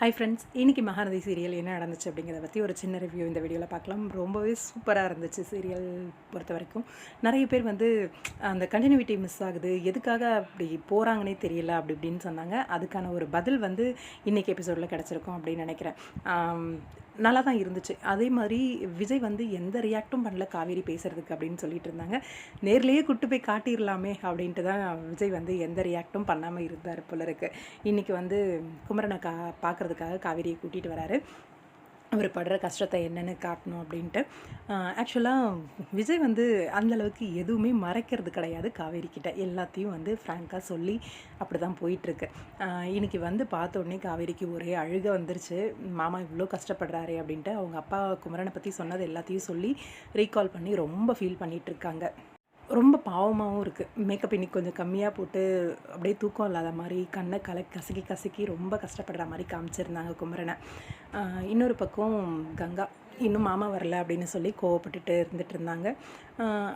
Hi friends இன்றைக்கி Mahanadi serial என்ன நடந்துச்சு அப்படிங்கிறத பற்றி ஒரு சின்ன ரிவ்யூ இந்த வீடியோவில் பார்க்கலாம். ரொம்பவே சூப்பராக இருந்துச்சு சீரியல் பொறுத்த வரைக்கும். நிறைய பேர் வந்து அந்த கண்டினியூட்டி மிஸ் ஆகுது எதுக்காக அப்படி போகிறாங்கன்னே தெரியல அப்படி இப்படின்னு சொன்னாங்க. அதுக்கான ஒரு பதில் வந்து இன்றைக்கி எபிசோடில் கிடச்சிருக்கும் அப்படின்னு நினைக்கிறேன். நல்லா தான் இருந்துச்சு. அதே மாதிரி விஜய் வந்து எந்த ரியாக்டும் பண்ணல காவேரி பேசுகிறதுக்கு அப்படின்னு சொல்லிட்டு இருந்தாங்க. நேர்லேயே கூட்டு போய் காட்டிடலாமே அப்படின்ட்டு தான் விஜய் வந்து எந்த ரியாக்டும் பண்ணாமல் இருந்தார் போல இருக்கு. இன்றைக்கி வந்து குமரனை கா பார்க்குறதுக்காக காவேரியை கூட்டிகிட்டு வராரு. அவர் படுற கஷ்டத்தை என்னென்னு காட்டணும் அப்படின்ட்டு. ஆக்சுவலாக விஜய் வந்து அந்தளவுக்கு எதுவுமே மறைக்கிறது கிடையாது. காவேரிக்கிட்ட எல்லாத்தையும் வந்து ஃப்ராங்காக சொல்லி அப்படி தான் போயிட்டுருக்கு இன்றைக்கி வந்து பார்த்த உடனே காவேரிக்கு ஒரே அழுக வந்துருச்சு. மாமா இவ்வளோ கஷ்டப்படுறாரு அப்படின்ட்டு அவங்க அப்பா குமரனை பற்றி சொன்னது எல்லாத்தையும் சொல்லி ரீகால் பண்ணி ரொம்ப ஃபீல் பண்ணிகிட்ருக்காங்க ரொம்ப பாவமாகவும் இருக்குது மேக்கப் இன்னைக்கு கொஞ்சம் கம்மியாக போட்டு அப்படியே தூக்கம் இல்லாத மாதிரி கண்ணை கலை கசக்கி கசக்கி ரொம்ப கஷ்டப்படுற மாதிரி காமிச்சிருந்தாங்க குமரனை. இன்னொரு பக்கம் கங்கா இன்னும் மாமா வரல அப்படின்னு சொல்லி கோவப்பட்டுட்டு இருந்துட்டு இருந்தாங்க.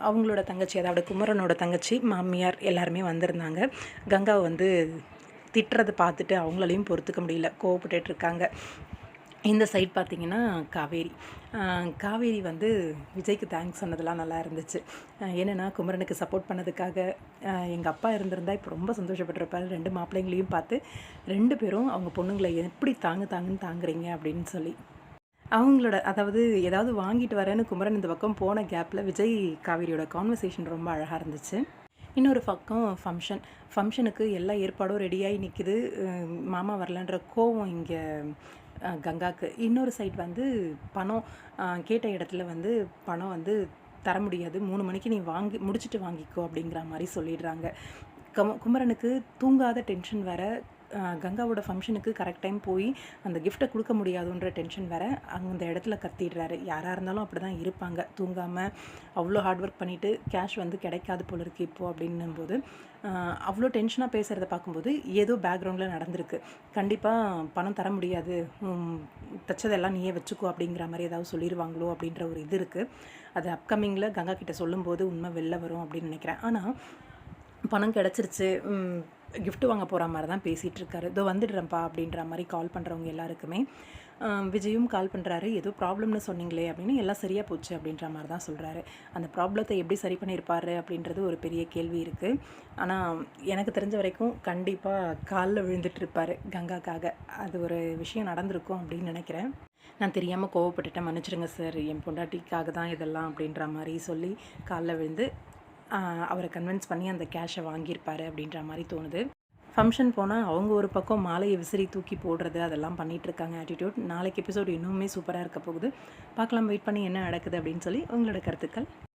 அவங்களோட தங்கச்சி அதாவது குமரனோட தங்கச்சி மாமியார் எல்லாருமே வந்திருந்தாங்க. கங்காவை வந்து திட்டுறதை பார்த்துட்டு அவங்களாலையும் பொறுத்துக்க முடியல. கோவப்பட்டுட்டு இருக்காங்க. இந்த சைட் பார்த்தீங்கன்னா காவேரி. காவேரி வந்து விஜய்க்கு தேங்க்ஸ் சொன்னதெல்லாம் நல்லா இருந்துச்சு. என்னென்னா குமரனுக்கு சப்போர்ட் பண்ணதுக்காக எங்கள் அப்பா இருந்திருந்தா இப்போ ரொம்ப சந்தோஷப்பட்டிருப்பாரு. ரெண்டு மாப்பிள்ளைங்களையும் பார்த்து ரெண்டு பேரும் அவங்க பொண்ணுங்களை எப்படி தாங்கு தாங்குன்னு தாங்குறீங்க அப்படின்னு சொல்லி. அவங்களோட அதாவது ஏதாவது வாங்கிட்டு வரேன்னு குமரன் இந்த பக்கம் போன கேப்பில் விஜய் காவேரியோட கான்வர்சேஷன் ரொம்ப அழகாக இருந்துச்சு. இன்னொரு பக்கம் ஃபங்க்ஷன் ஃபங்க்ஷனுக்கு எல்லா ஏற்பாடும் ரெடியாகி நிற்கிது மாமா வரலன்ற கோவம் இங்கே கங்காக்கு. இன்னொரு சைட் வந்து பணம் கேட்ட இடத்துல வந்து பணம் வந்து தர முடியாது. மூணு மணிக்கு நீ வாங்கி முடிச்சுட்டு வாங்கிக்கோ அப்படிங்கிற மாதிரி சொல்லிடுறாங்க. கம் குமரனுக்கு தூங்காத டென்ஷன் வேற. கங்காவோட ஃபங்க்ஷனுக்கு கரெக்ட் டைம் போய் அந்த கிஃப்ட்டை கொடுக்க முடியாதுன்ற டென்ஷன் வேற அந்த இடத்துல கத்திடுறாரு. யாராக இருந்தாலும் அப்படி தான் இருப்பாங்க. தூங்காமல் அவ்வளோ ஹார்ட் ஒர்க் பண்ணிவிட்டு கேஷ் வந்து கிடைக்காது போல இருக்குது இப்போது அப்படின்னும்போது அவ்வளோ டென்ஷனாக பேசுகிறத பார்க்கும்போது ஏதோ பேக்ரவுண்டில் நடந்திருக்கு. கண்டிப்பாக பணம் தர முடியாது. தைச்சதெல்லாம் தச்சதெல்லாம் நீயே வச்சுக்கோ அப்படிங்கிற மாதிரி ஏதாவது சொல்லிடுவாங்களோ அப்படின்ற ஒரு இது இருக்குது அது அப்கமிங்கில் கங்கா கிட்ட சொல்லும்போது உண்மை வெளில வரும் அப்படின்னு நினைக்கிறேன். ஆனால் பணம் கிடச்சிருச்சு. கிஃப்ட் வாங்க போகிற மாதிரி தான் பேசிகிட்ருக்காரு இதோ வந்துடுறேன்ப்பா அப்படின்ற மாதிரி கால் பண்ணுறவங்க எல்லாருக்குமே. விஜயும் கால் பண்ணுறாரு ஏதோ ப்ராப்ளம்னு சொன்னீங்களே அப்படின்னு எல்லாம் சரியாக போச்சு அப்படின்ற மாதிரி தான் சொல்கிறாரு அந்த ப்ராப்ளத்தை எப்படி சரி பண்ணியிருப்பாரு அப்படின்றது ஒரு பெரிய கேள்வி இருக்குது ஆனால் எனக்கு தெரிஞ்ச வரைக்கும் கண்டிப்பாக காலில் விழுந்துட்டுருப்பார் கங்காக்காக. அது ஒரு விஷயம் நடந்திருக்கும் அப்படின்னு நினைக்கிறேன். நான் தெரியாமல் கோவப்பட்டுட்டேன். மன்னிச்சிடுங்க சார். என் பொண்டாட்டிக்காக தான் இதெல்லாம் அப்படின்ற மாதிரி சொல்லி காலில் விழுந்து அவரை கன்வின்ஸ் பண்ணி அந்த கேஷை வாங்கியிருப்பார் அப்படின்ற மாதிரி தோணுது. ஃபங்க்ஷன் போனால் அவங்க ஒரு பக்கம் மாலையை விசிறி தூக்கி போடுறது அதெல்லாம் பண்ணிகிட்ருக்காங்க ஆட்டிடியூட் நாளைக்கு எபிசோடு இன்னுமே சூப்பராக இருக்க போகுது. பார்க்கலாம் வெயிட் பண்ணி என்ன நடக்குது அப்படின்னு சொல்லி உங்களோட கருத்துக்கள்.